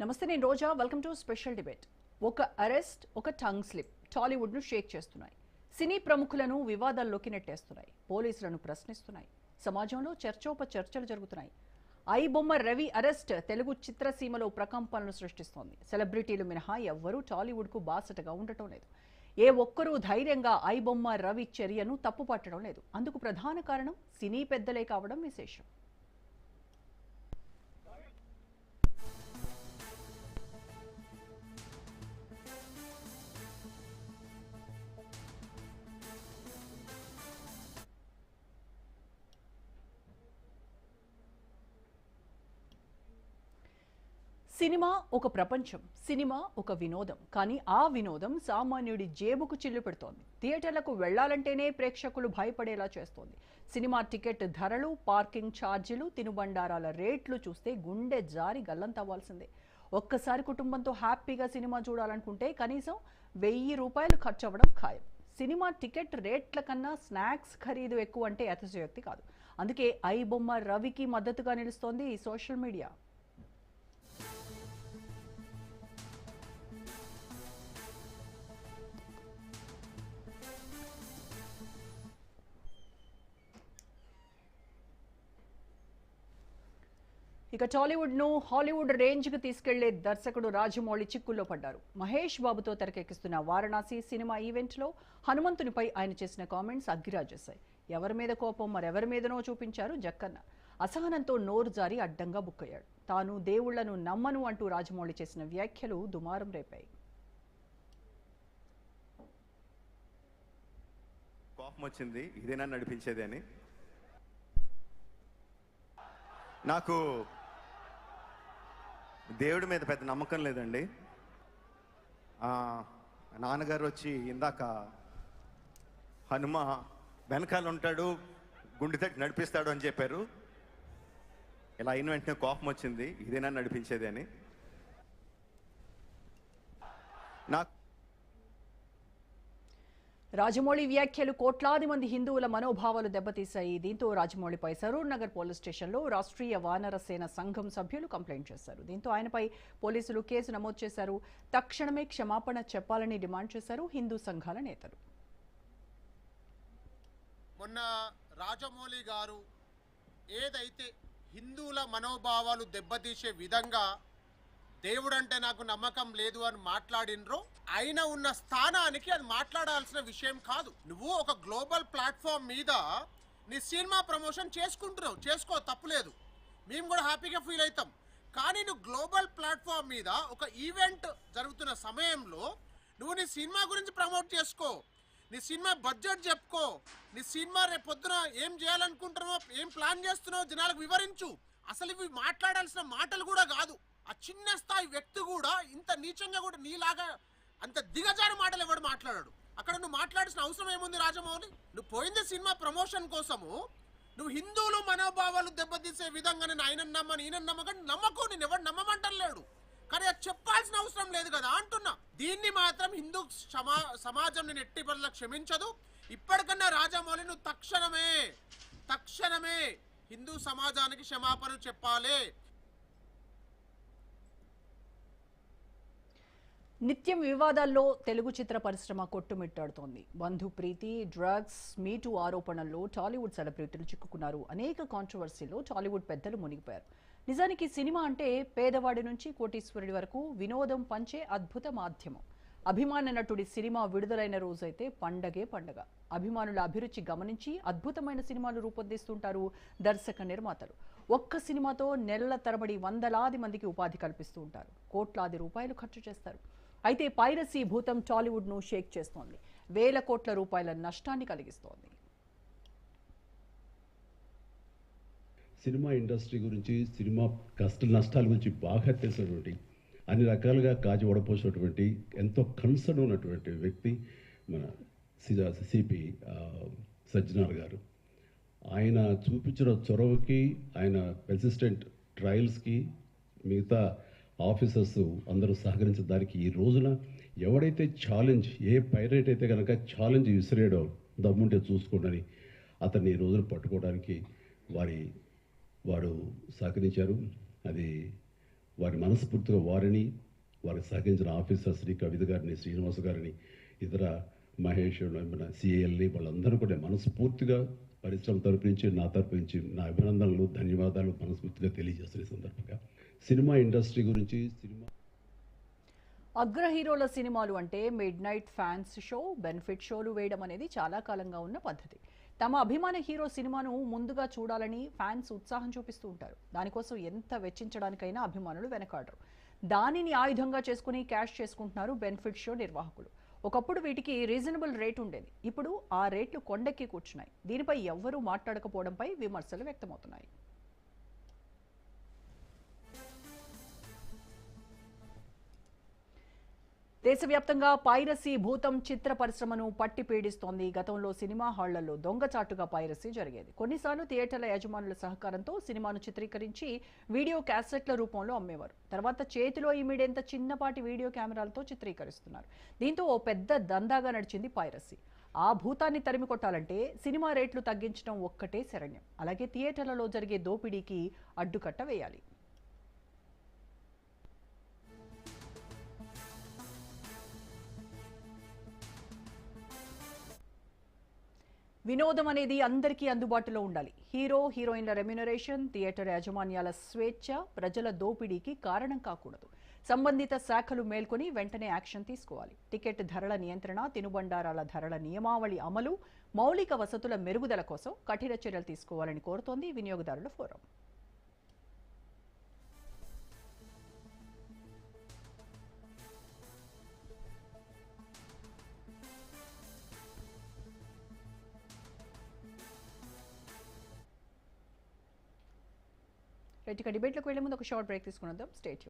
నమస్తే నేను Roja. Welcome to special debate ఒక అరెస్ట్ ఒక టంగ్ స్లిప్ టాలీవుడ్ను షేక్ చేస్తున్నాయి. సినీ ప్రముఖులను వివాదాల్లోకి నెట్టేస్తున్నాయి. పోలీసులను ప్రశ్నిస్తున్నాయి. సమాజంలో చర్చోప చర్చలు జరుగుతున్నాయి. ఐ బొమ్మ రవి అరెస్ట్ తెలుగు చిత్రసీమలో ప్రకంపనలు సృష్టిస్తోంది. సెలబ్రిటీలు మినహా ఎవ్వరూ టాలీవుడ్కు బాసటగా ఉండటం లేదు. ఏ ఒక్కరూ ధైర్యంగా ఐ బొమ్మ రవి చర్యను తప్పుపట్టడం లేదు. అందుకు ప్రధాన కారణం సినీ పెద్దలే కావడం విశేషం. సినిమా ఒక ప్రపంచం సినిమా ఒక వినోదం. కానీ ఆ వినోదం సామాన్యుడి జేబుకు చిల్లు పెడుతోంది. థియేటర్లకు వెళ్ళాలంటేనే ప్రేక్షకులు భయపడేలా చేస్తోంది. సినిమా టికెట్ ధరలు పార్కింగ్ ఛార్జీలు తినుబండారాల రేట్లు చూస్తే గుండె జారి గల్లంతవ్వాల్సిందే. ఒక్కసారి కుటుంబంతో హ్యాపీగా సినిమా చూడాలనుకుంటే కనీసం వెయ్యి రూపాయలు ఖర్చు అవ్వడం ఖాయం. సినిమా టికెట్ రేట్ల కన్నా స్నాక్స్ ఖరీదు ఎక్కువ అంటే అతిశయోక్తి కాదు. అందుకే ఐ బొమ్మ రవికి మద్దతుగా నిలుస్తోంది ఈ సోషల్ మీడియా. ఇక టాలీవుడ్ను హాలీవుడ్ రేంజ్కు తీసుకెళ్ళే దర్శకుడు రాజమౌళి చిక్కుల్లో పడ్డారు. మహేష్ బాబుతో తెరకెక్కిస్తున్న వారణాసి సినిమా ఈవెంట్లో హనుమంతునిపై ఆయన చేసిన కామెంట్స్ అగ్గిరాజేశాయి. ఎవరి మీద కోపం మరెవరి మీదనో చూపించారు జక్కన్న. అసహనంతో నోరు జారి అడ్డంగా బుక్కయ్యాడు. తాను దేవుళ్ళను నమ్మను అంటూ రాజమౌళి చేసిన వ్యాఖ్యలు దుమారం రేపాయి. కోపం వచ్చింది ఇదేనా నడిపించేది అని. నాకు దేవుడి మీద పెద్ద నమ్మకం లేదండి. నాన్నగారు వచ్చి ఇందాక హనుమ వెనకాల ఉంటాడు గుండె తట్టి నడిపిస్తాడు అని చెప్పారు. ఇలా అయిన వెంటనే కోపం వచ్చింది ఇదేనా నడిపించేది అని. నాకు రాజమౌళి వ్యాఖ్యలు కోట్లాది మంది హిందువుల మనోభావాలు దెబ్బతీశాయి. దీంతో రాజమౌళిపై సరూర్ నగర్ పోలీస్ స్టేషన్లో రాష్ట్రీయ వానర సేన సంఘం సభ్యులు కంప్లైంట్ చేశారు. దీంతో ఆయనపై పోలీసులు కేసు నమోదు చేశారు. తక్షణమే క్షమాపణ చెప్పాలని డిమాండ్ చేశారు హిందూ సంఘాల నేతలు. మొన్న రాజమౌళి గారు ఏదైతే హిందువుల మనోభావాలు దెబ్బతీసే విధంగా దేవుడంటే నాకు నమ్మకం లేదు అని మాట్లాడినరు ఆయన ఉన్న స్థానానికి అది మాట్లాడాల్సిన విషయం కాదు. నువ్వు ఒక గ్లోబల్ ప్లాట్ఫామ్ మీద నీ సినిమా ప్రమోషన్ చేసుకుంటున్నావు. చేసుకో తప్పులేదు మేము కూడా హ్యాపీగా ఫీల్ అవుతాం. కానీ నువ్వు గ్లోబల్ ప్లాట్ఫామ్ మీద ఒక ఈవెంట్ జరుగుతున్న సమయంలో నువ్వు నీ సినిమా గురించి ప్రమోట్ చేసుకో. నీ సినిమా బడ్జెట్ చెప్పుకో. నీ సినిమా రేపు పొద్దున ఏం చేయాలనుకుంటున్నావో ఏం ప్లాన్ చేస్తున్నావో జనాలకు వివరించు. అసలు ఇవి మాట్లాడాల్సిన మాటలు కూడా కాదు. ఆ చిన్న స్థాయి వ్యక్తి కూడా ఇంత నీచంగా కూడా నీలాగా అంత దిగజారి మాటలు ఎవడు మాట్లాడాడు? అక్కడ నువ్వు మాట్లాడాల్సిన అవసరం ఏముంది రాజమౌళి? నువ్వు పోయింది సినిమా ప్రమోషన్ కోసము. నువ్వు హిందువులు మనోభావాలు దెబ్బతీసే విధంగా నేను ఆయన నమ్మని ఈయన నమ్మకని నమ్మకు నేను ఎవరు నమ్మమంటలేడు కానీ అది చెప్పాల్సిన అవసరం లేదు కదా అంటున్నా. దీన్ని మాత్రం హిందూ సమా సమాజం నేను ఎట్టి పనుల క్షమించదు. ఇప్పటికన్నా రాజమౌళి నువ్వు తక్షణమే తక్షణమే హిందూ సమాజానికి క్షమాపణ చెప్పాలి. నిత్యం వివాదాల్లో తెలుగు చిత్ర పరిశ్రమ కొట్టుమిట్టాడుతోంది. బంధు ప్రీతి డ్రగ్స్ మీటూ ఆరోపణల్లో టాలీవుడ్ సెలబ్రిటీలు చిక్కుకున్నారు. అనేక కాంట్రవర్సీలో టాలీవుడ్ పెద్దలు మునిగిపోయారు. నిజానికి సినిమా అంటే పేదవాడి నుంచి కోటీశ్వరుడి వరకు వినోదం పంచే అద్భుత మాధ్యమం. అభిమాన నటుడి సినిమా విడుదలైన రోజైతే పండగే పండగ. అభిమానుల అభిరుచి గమనించి అద్భుతమైన సినిమాలు రూపొందిస్తుంటారు దర్శక నిర్మాతలు. ఒక్క సినిమాతో నెలల తరబడి వందలాది మందికి ఉపాధి కల్పిస్తూ ఉంటారు. కోట్లాది రూపాయలు ఖర్చు చేస్తారు. అయితే పైరసీ భూతం టాలీవుడ్ను షేక్ చేస్తోంది. వేల కోట్ల రూపాయల నష్టాన్ని కలిగిస్తోంది. సినిమా ఇండస్ట్రీ గురించి సినిమా కష్ట నష్టాల గురించి బాగా తెలిసినటువంటి అన్ని రకాలుగా కాజు వడపోసినటువంటి ఎంతో కన్సర్న్ ఉన్నటువంటి వ్యక్తి మన సిపి సజ్జనార్ గారు. ఆయన చూపించిన చొరవకి ఆయన పెర్సిస్టెంట్ ట్రయల్స్కి మిగతా ఆఫీసర్స్ అందరూ సహకరించిన దానికి ఈ రోజున ఎవడైతే ఛాలెంజ్ ఏ పైరేట్ అయితే కనుక ఛాలెంజ్ విసిరేయడో దమ్ముంటే చూసుకోండి అతన్ని ఈ రోజున పట్టుకోవడానికి వారి వాడు సహకరించారు. అది వారి మనస్ఫూర్తిగా వారిని వారికి సహకరించిన ఆఫీసర్స్ని కవిత గారిని శ్రీనివాస్ గారిని ఇతర మహేష్ మన సిఏఎల్ని వాళ్ళందరూ కూడా మనస్ఫూర్తిగా పరిశ్రమ తరపు నుంచి నా తరపు నుంచి నా అభినందనలు ధన్యవాదాలు మనస్ఫూర్తిగా తెలియజేస్తున్న సందర్భంగా. సినిమా ఇండస్ట్రీ గురించి సినిమా అగ్ర హీరోల సినిమాలు అంటే midnight fans show benefit షోలు వేయడం అనేది చాలా కాలంగా ఉన్న పద్ధతి. తమ అభిమాన హీరో సినిమాను ముందుగా చూడాలని ఫ్యాన్స్ ఉత్సాహం చూపిస్తూ ఉంటారు. దానికోసం ఎంత వెచ్చించడానికైనా అభిమానులు వెనకాడరు. దానిని ఆయుధంగా చేసుకుని క్యాష్ చేసుకుంటున్నారు బెనిఫిట్ షో నిర్వాహకులు. ఒకప్పుడు వీటికి రీజనబుల్ రేట్ ఉండేది. ఇప్పుడు ఆ రేట్లు కొండెక్కి కూర్చున్నాయి. దీనిపై ఎవ్వరూ మాట్లాడకపోవడంపై విమర్శలు వ్యక్తమవుతున్నాయి. దేశవ్యాప్తంగా పైరసీ భూతం చిత్ర పరిశ్రమను పట్టి పీడిస్తోంది. గతంలో సినిమా హాళ్ళలో దొంగచాటుగా పైరసీ జరిగేది. కొన్నిసార్లు థియేటర్ల యజమానుల సహకారంతో సినిమాను చిత్రీకరించి వీడియో క్యాసెట్ల రూపంలో అమ్మేవారు. తర్వాత చేతిలో ఇమిడేంత చిన్నపాటి వీడియో కెమెరాలతో చిత్రీకరిస్తున్నారు. దీంతో ఓ పెద్ద దందాగా నడిచింది పైరసీ. ఆ భూతాన్ని తరిమి కొట్టాలంటే సినిమా రేట్లు తగ్గించడం ఒక్కటే శరణ్యం. అలాగే థియేటర్లలో జరిగే దోపిడీకి అడ్డుకట్ట వేయాలి. వినోదం అనేది అందరికీ అందుబాటులో ఉండాలి. హీరో హీరోయిన్ల రెమ్యునరేషన్ థియేటర్ యాజమాన్యాల స్వేచ్ఛ ప్రజల దోపిడీకి కారణం కాకూడదు. సంబంధిత శాఖలు మేల్కొని వెంటనే యాక్షన్ తీసుకోవాలి. టికెట్ ధరల నియంత్రణ తినుబండారాల ధరల నియమావళి అమలు మౌలిక వసతుల మెరుగుదల కోసం కఠిన చర్యలు తీసుకోవాలని కోరుతోంది వినియోగదారుల ఫోరం. రైట్ ఇక డిబేట్లోకి వెళ్ళే ముందు ఒక షార్ట్ బ్రేక్ తీసుకున్నాం స్టేట్